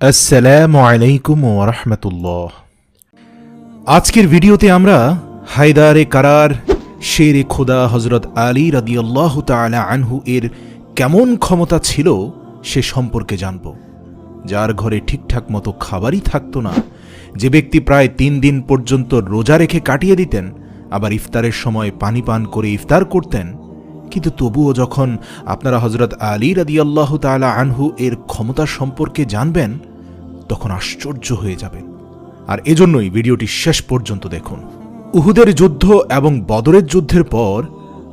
আসসালামু আলাইকুম ওরহমতুল্লাহ আজকের ভিডিওতে আমরা হায়দারে কারার শেরে খোদা হজরত আলী রাদিয়াল্লাহ তাআলা আনহু এর কেমন ক্ষমতা ছিল সে সম্পর্কে জানব। যার ঘরে ঠিকঠাক মতো খাবারই থাকতো না, যে ব্যক্তি প্রায় তিন দিন পর্যন্ত রোজা রেখে কাটিয়ে দিতেন, আবার ইফতারের সময় পানি পান করে ইফতার করতেন কিন্তু তবুও যখন আপনারা হজরত আলী রাদিয়াল্লাহ তাআলা আনহু এর ক্ষমতা সম্পর্কে জানবেন, তখন আশ্চর্য হয়ে যাবেন। আর এজন্যই ভিডিওটি শেষ পর্যন্ত দেখুন। উহুদের যুদ্ধ এবং বদরের যুদ্ধের পর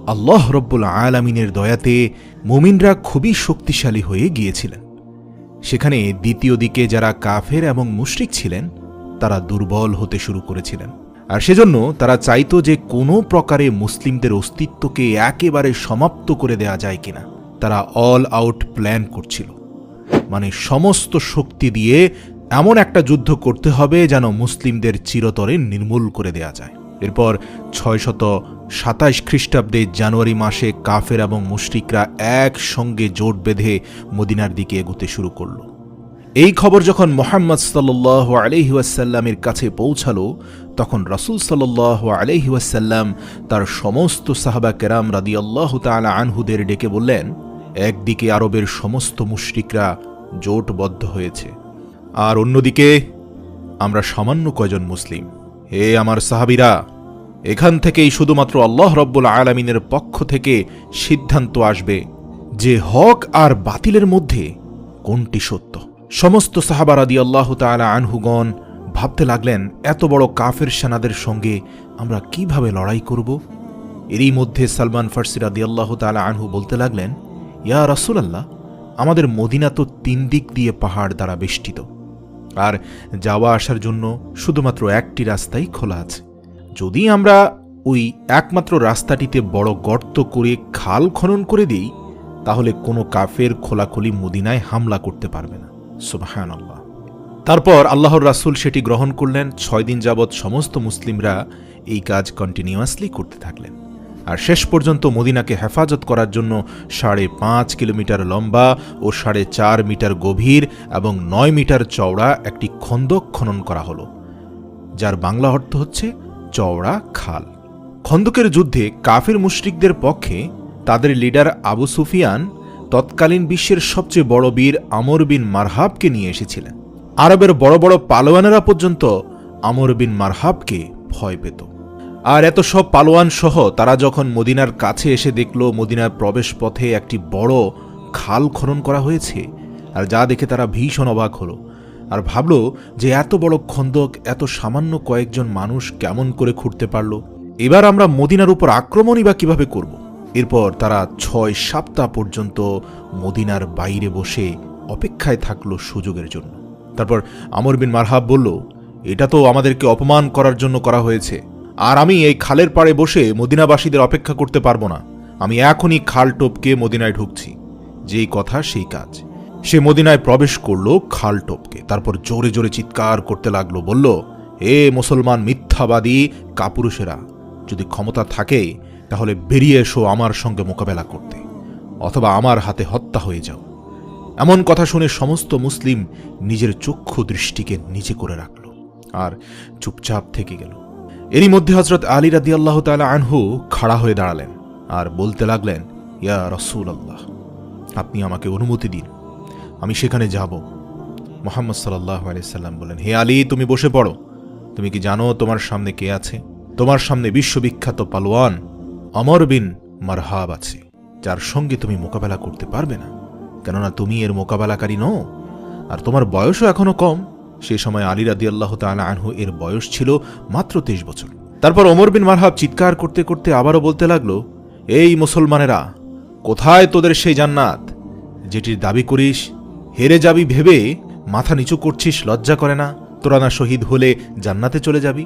আল্লাহ রব্বুল আলামিনের দয়াতে মুমিনরা খুবই শক্তিশালী হয়ে গিয়েছিলেন। সেখানে দ্বিতীয় দিকে যারা কাফের এবং মুশরিক ছিলেন, তারা দুর্বল হতে শুরু করেছিলেন। আর সেজন্য তারা চাইতো যে কোনো প্রকারে মুসলিমদের অস্তিত্বকে একেবারে সমাপ্ত করে দেয়া যায় কিনা। তারা অল আউট প্ল্যান করছিল। মানে সমস্ত শক্তি দিয়ে এমন একটা যুদ্ধ করতে হবে যেন মুসলিমদের চিরতরে নির্মূল করে দেয়া যায়। এরপর ছয়শত সাতাশ খ্রিস্টাব্দে জানুয়ারি মাসে কাফের এবং মুশরিকরা একসঙ্গে জোট বেঁধে মদিনার দিকে এগোতে শুরু করল। এই খবর যখন মোহাম্মদ সাল্লাহ আলহিউসাল্লামের কাছে পৌঁছালো তখন রাসুল সাল্লাহ আলহিউসাল্লাম তার সমস্ত সাহাবা কেরাম রাদি আল্লাহ তালা আনহুদের ডেকে বললেন, একদিকে আরবের সমস্ত মুশরিকরা জোটবদ্ধ হয়েছে, আর অন্যদিকে আমরা সামান্য কয়জন মুসলিম। হে আমার সাহাবিরা, এখান থেকেই শুধুমাত্র আল্লাহ রব্বুল আলমিনের পক্ষ থেকে সিদ্ধান্ত আসবে যে হক আর বাতিলের মধ্যে কোনটি সত্য। সমস্ত সাহাবারাদি আল্লাহ তালা আনহুগণ ভাবতে লাগলেন, এত বড় কাফের সেনাদের সঙ্গে আমরা কীভাবে লড়াই করব? এরই মধ্যে সালমান ফার্সিরাদি আল্লাহ তালা আনহু বলতে লাগলেন, ইয়া রাসুলাল্লাহ, আমাদের মদিনা তো তিন দিক দিয়ে পাহাড় দ্বারা বেষ্টিত। আর যাওয়া আসার জন্য শুধুমাত্র একটি রাস্তাই খোলা আছে। যদি আমরা ওই একমাত্র রাস্তাটিতে বড় গর্ত করে খাল খনন করে দিই, তাহলে কোনো কাফের খোলাখুলি মদিনায় হামলা করতে পারবে না। সুবাহান আল্লাহ তারপর আল্লাহর রাসুল সেটি গ্রহণ করলেন। ছয় দিন যাবৎ সমস্ত মুসলিমরা এই কাজ কন্টিনিউয়াসলি করতে থাকলেন। আর শেষ পর্যন্ত মদিনাকে হেফাজত করার জন্য সাড়ে পাঁচ কিলোমিটার লম্বা ও সাড়ে চার মিটার গভীর এবং নয় মিটার চওড়া একটি খন্দক খনন করা হলো, যার বাংলা অর্থ হচ্ছে চওড়া খাল। খন্দকের যুদ্ধে কাফের মুশরিকদের পক্ষে তাদের লিডার আবু সুফিয়ান তৎকালীন বিশ্বের সবচেয়ে বড় বীর আমর বিন মারহাবকে নিয়ে এসেছিলেন। আরবের বড় বড় পালোয়ানেরা পর্যন্ত আমর বিন মারহাবকে ভয় পেত। আর এত সব পালোয়ান সহ তারা যখন মদিনার কাছে এসে দেখল মদিনার প্রবেশ পথে একটি বড় খাল খনন করা হয়েছে, আর যা দেখে তারা ভীষণ অবাক হলো, আর ভাবল যে এত বড় খন্দক, এত সামান্য কয়েকজন মানুষ কেমন করে খুঁড়তে পারল। এবার আমরা মদিনার উপর আক্রমণই বা কীভাবে করব? এরপর তারা ছয় সপ্তাহ পর্যন্ত মদিনার বাইরে বসে অপেক্ষায় থাকল সুযোগের জন্য। তারপর আমর বিন মারহাব বলল, এটা তো আমাদেরকে অপমান করার জন্য করা হয়েছে। আর আমি এই খালের পাড়ে বসে মদিনাবাসীদের অপেক্ষা করতে পারব না। আমি এখনই খাল টোপকে মদিনায় ঢুকছি। যেই কথা সেই কাজ। সে মদিনায় প্রবেশ করল খাল টোপকে। তারপর জোরে জোরে চিৎকার করতে লাগল, বলল, এ মুসলমান মিথ্যাবাদী কাপুরুষেরা, যদি ক্ষমতা থাকে, তাহলে বেরিয়ে এসো আমার সঙ্গে মোকাবেলা করতে। অথবা আমার হাতে হত্যা হয়ে যাও। এমন কথা শুনে সমস্ত মুসলিম নিজের চক্ষু দৃষ্টিকে নিচে করে রাখল আর চুপচাপ থেকে গেল। এরই মধ্যে হজরত আলী রাদি আল্লাহ তালা আনহু খাড়া হয়ে দাঁড়ালেন আর বলতে লাগলেন, ইয়া রসুল আল্লাহ আপনি আমাকে অনুমতি দিন। আমি সেখানে যাব। মোহাম্মদ সাল্লাহ আলাইসাল্লাম বলেন হে আলী, তুমি বসে পড়ো। তুমি কি জানো তোমার সামনে কে আছে? তোমার সামনে বিশ্ববিখ্যাত পালোয়ান অমর বিন মারহাব আছে, যার সঙ্গে তুমি মোকাবেলা করতে পারবে না। কেননা তুমি এর মোকাবেলাকারী নও। আর তোমার বয়সও এখনও কম। সে সময় আলী রাদি আল্লাহ তালা আনহু এর বয়স ছিল মাত্র তেইশ বছর। তারপর ওমর বিন মারহাব চিৎকার করতে করতে আবারও বলতে লাগল, এই মুসলমানেরা, কোথায় তোদের সেই জান্নাত? যেটির দাবি করিস, হেরে যাবি ভেবে মাথা নিচু করছিস, লজ্জা করে না। তোরা না শহীদ হলে জান্নাতে চলে যাবি।